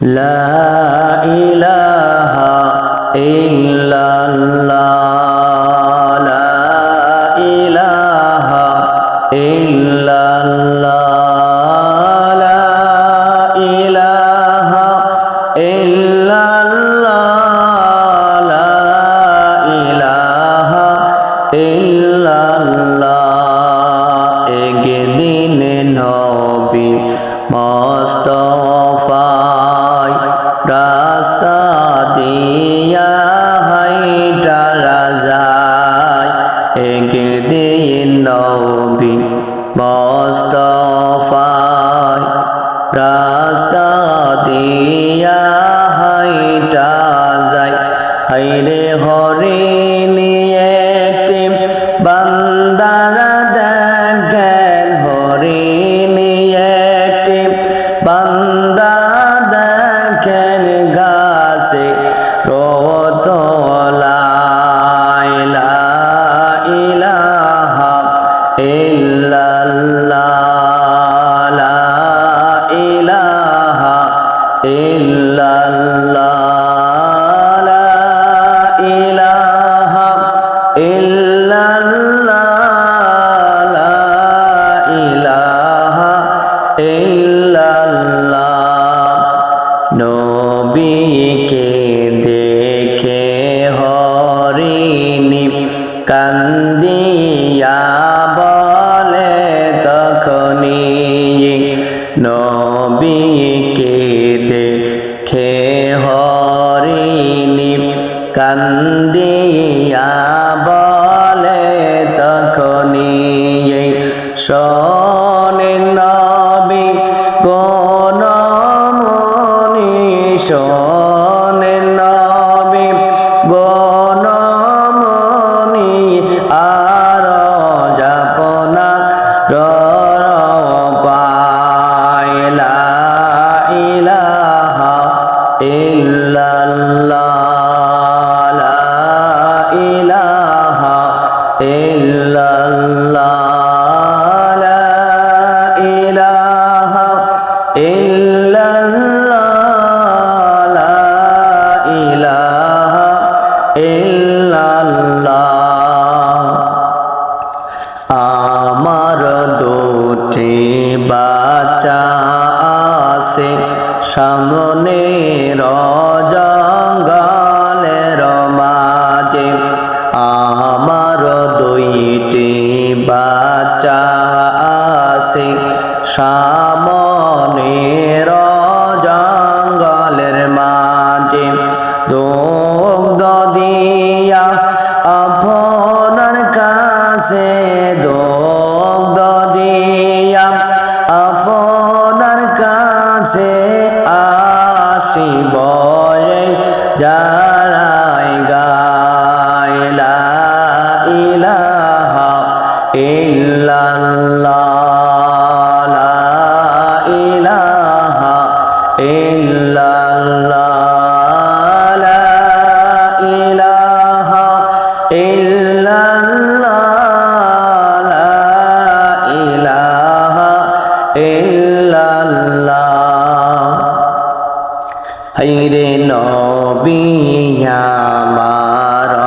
لا إله إلا الله রাস্তা সামনে রজঙ্গলের মাঝে আমার দুইটি বাচ্চা আসে সাম হাইরে নবিয়ামার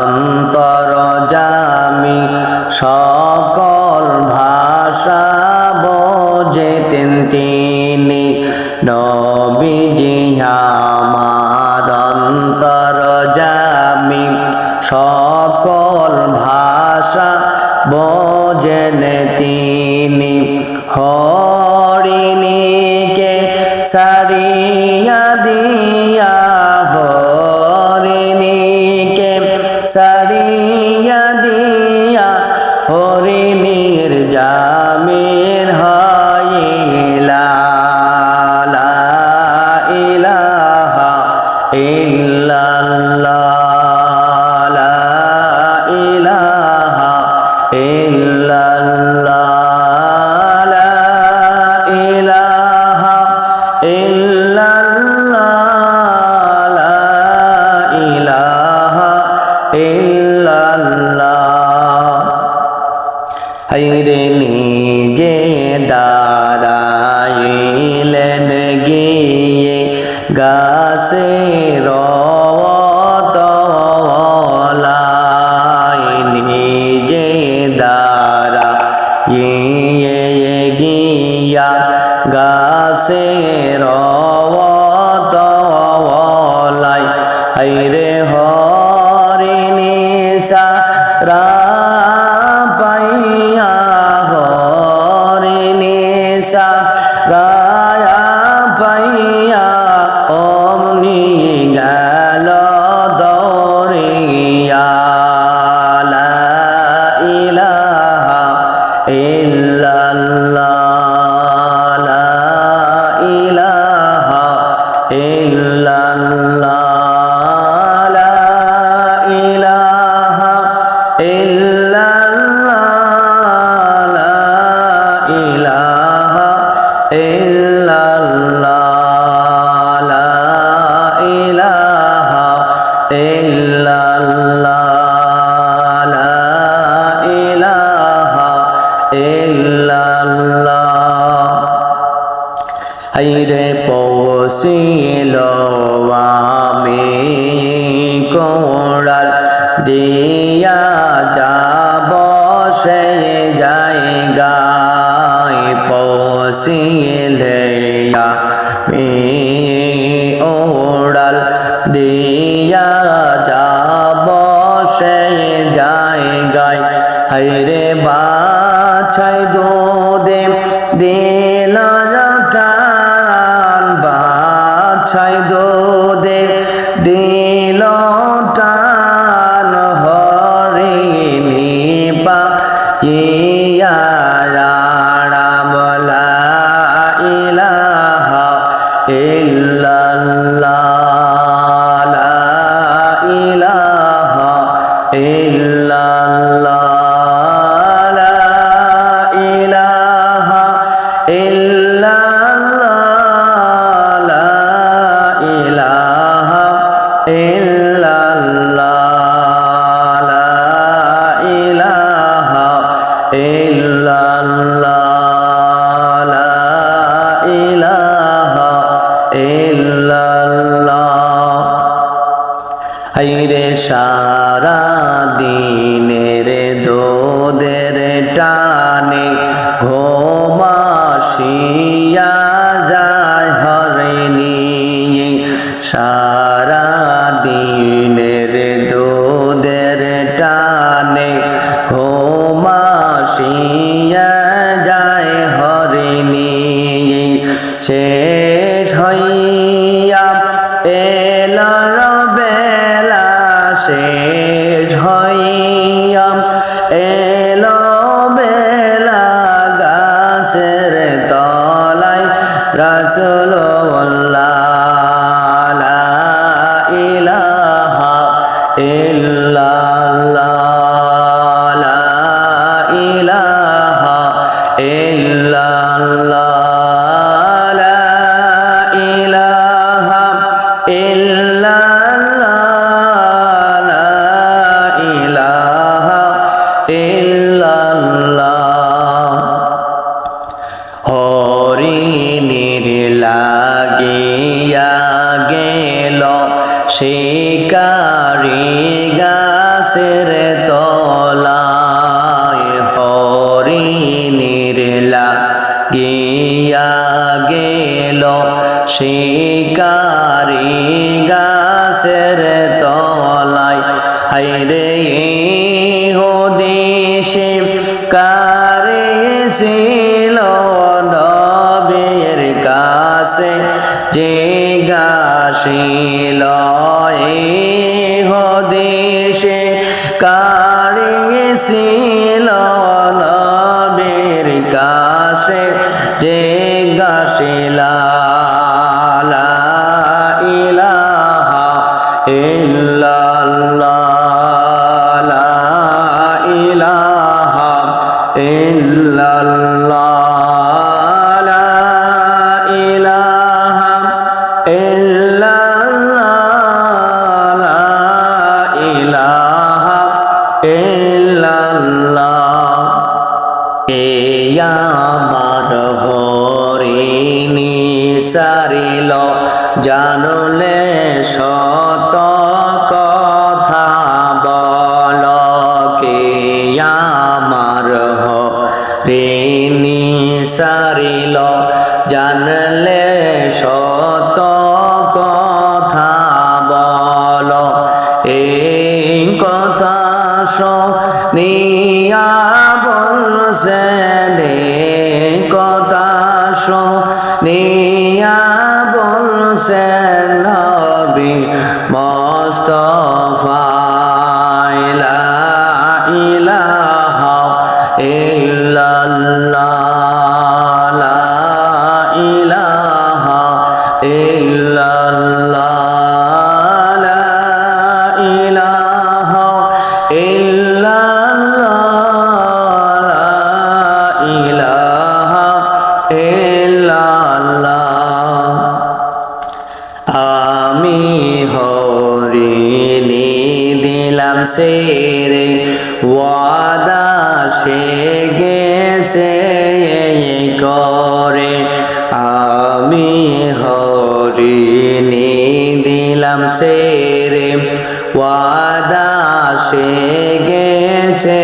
অন্তর জামি সকল ভাষা বোঝেতেন তিনি। নবীজি আমার অন্তর জামি সকল বজেন তিনি হরিণীকে সারিয়া দিয়া হরিণীকে সারিয়া দিয়া হরিণ গাছের তলায় নিজে দ্বারা ইয়ে গিয়া গাছের তলায় ইল্লাল্লাহ কোড়াল দিয়া যাব সে জায়গায় পৌঁছিলে আমি ওড়াল দিয়া যাব সে জায়গায়। হাইরে বাছাই দুদে দিল হাইরে সারা দিনের দোদের টানে ঘোমাসিয়া যায় হরে নিয়ে। সারা দিনের দোদের টানে ঘোমাসিয়া ইল্লাল্লাহ হরিণীর লাগিয়া গেল শিকারি গাছের তলায়। হরিণীর লাগিয়া গেল শিকারি গাছের তলায়। হাইরে ছিল নবীর কাছে জিজ্ঞাসিল গাছিল কারিয়েছিল নবীর কাছে যে যাইল জানলে শত কথা বল কে আমার হ রে সারিল জানলে সেরে রে ওয়াদা সে গেছে করে আমি হরি দিলাম সে রে ওয়াদা সে গেছে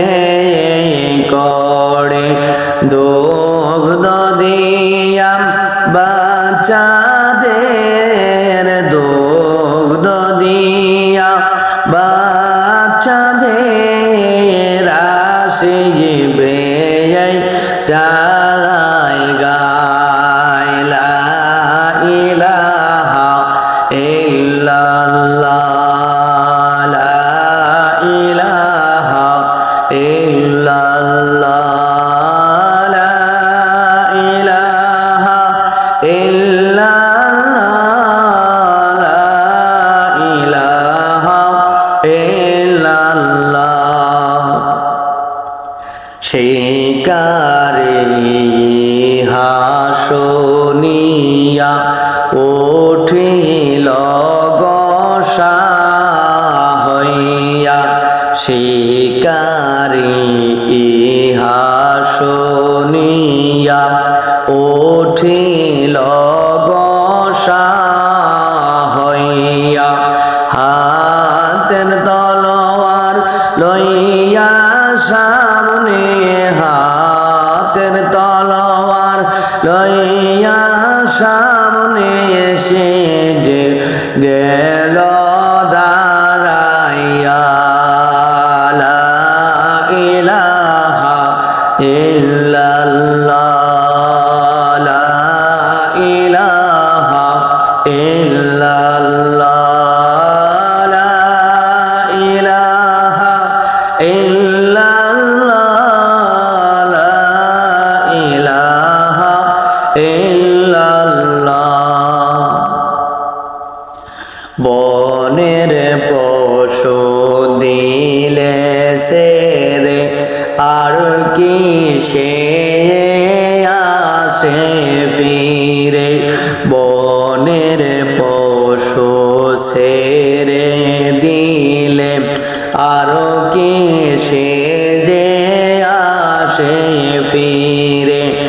করে দোগ্ধ দিয়াম বাচা উঠিল হইয়া শিকারি ইহা শুনিয়া উঠিল রে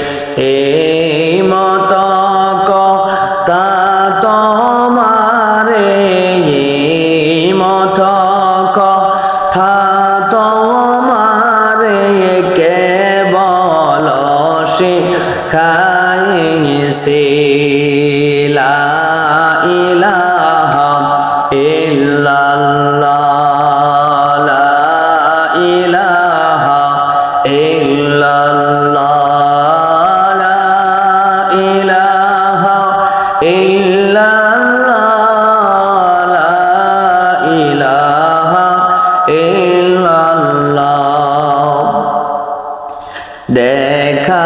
দেখা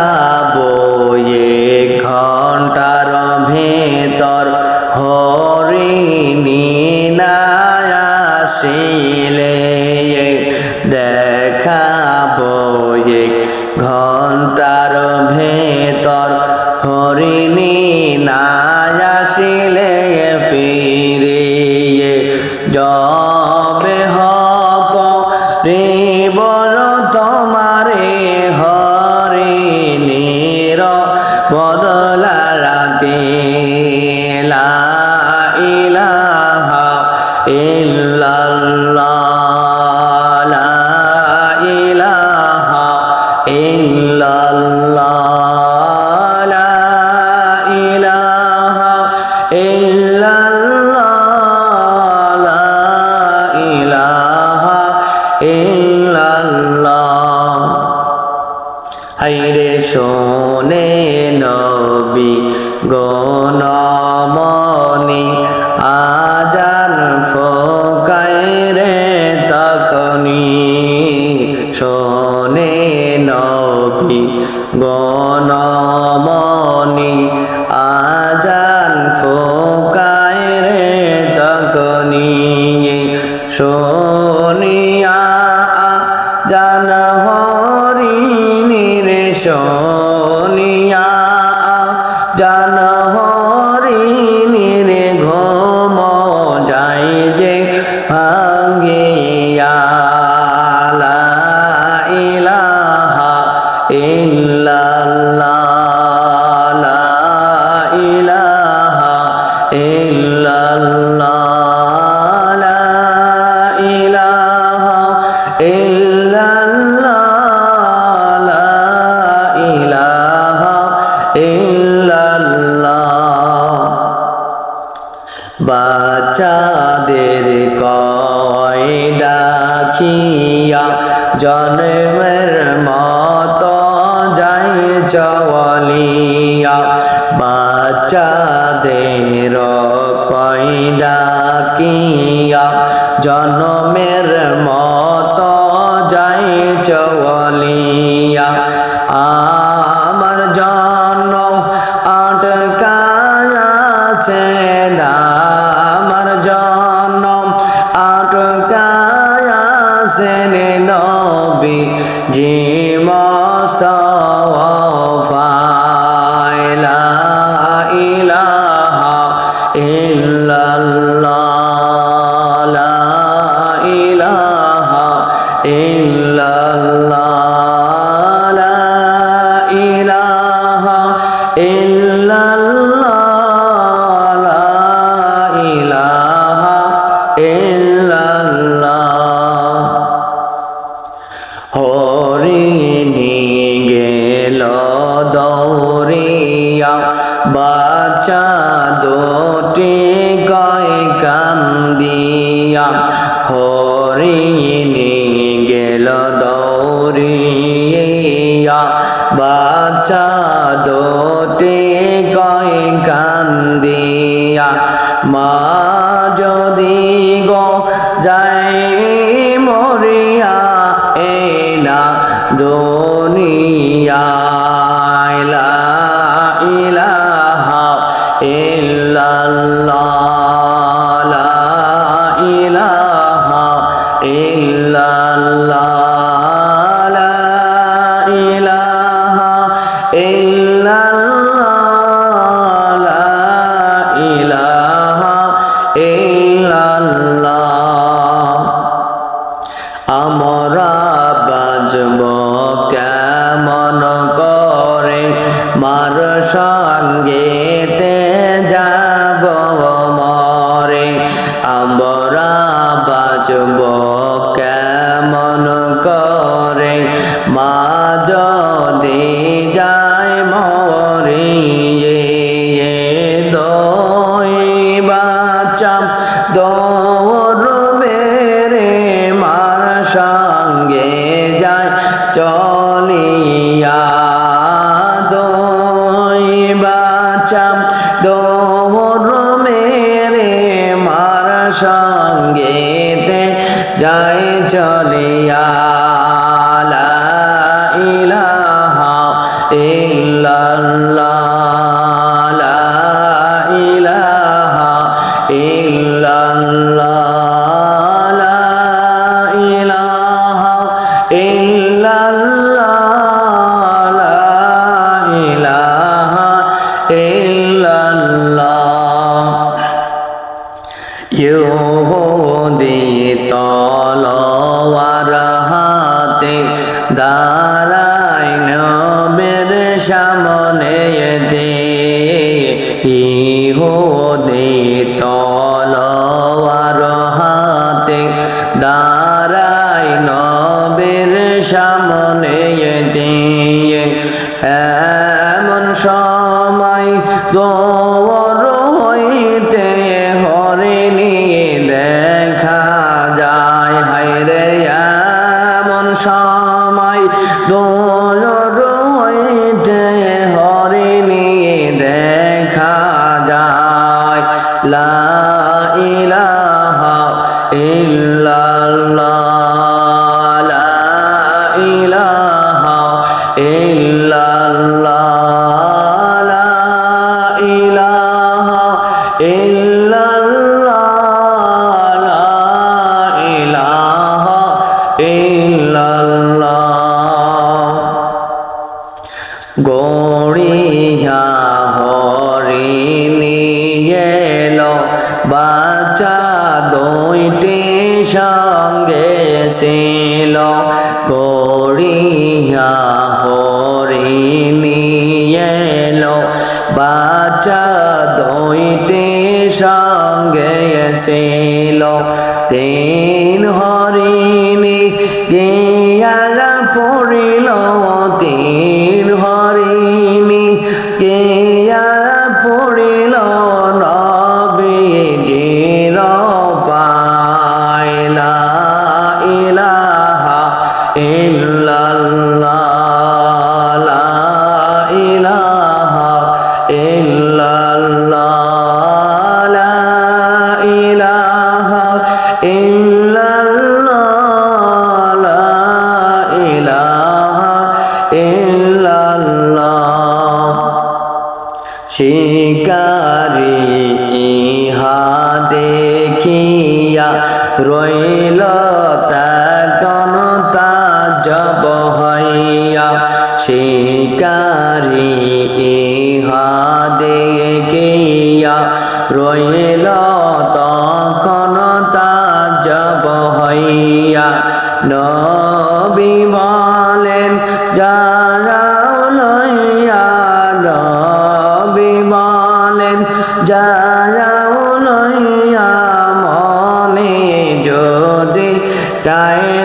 en জন্মের মত যাই চলিয়া বাচ্চাদের কই ডাকিয়া জন্মের মত চাদতে কয় কান্দিয়া মা যদি গো যায় মরিয়া এনা দুনিয়া ইলা ইলাহা ইল্লাল্লাহ ইলা সঙ্গেতে ইল্লাল্লাহ। এমন সময় দৌর হইতে হরিণী দেখা যায়। হায় রে এমন সময় দৌর গড়িয়া হরিণী এলো বাচ্চা দুইটি সঙ্গে ছিল। গড়িয়া হরিণী এলো বাচ্চা দুইটি সঙ্গে ছিল। তিন হরিণী গিয়ারা পড়িল, তিন হরিণী গিয়ারা পড়িল দেখিয়া রইল তখন তাজব হইয়া, শিকারি ইহা দেখিয়া রইল তখন তাজব হইয়া। নবী বলেন, যারা লইয়া নবী বলেন যারা তাই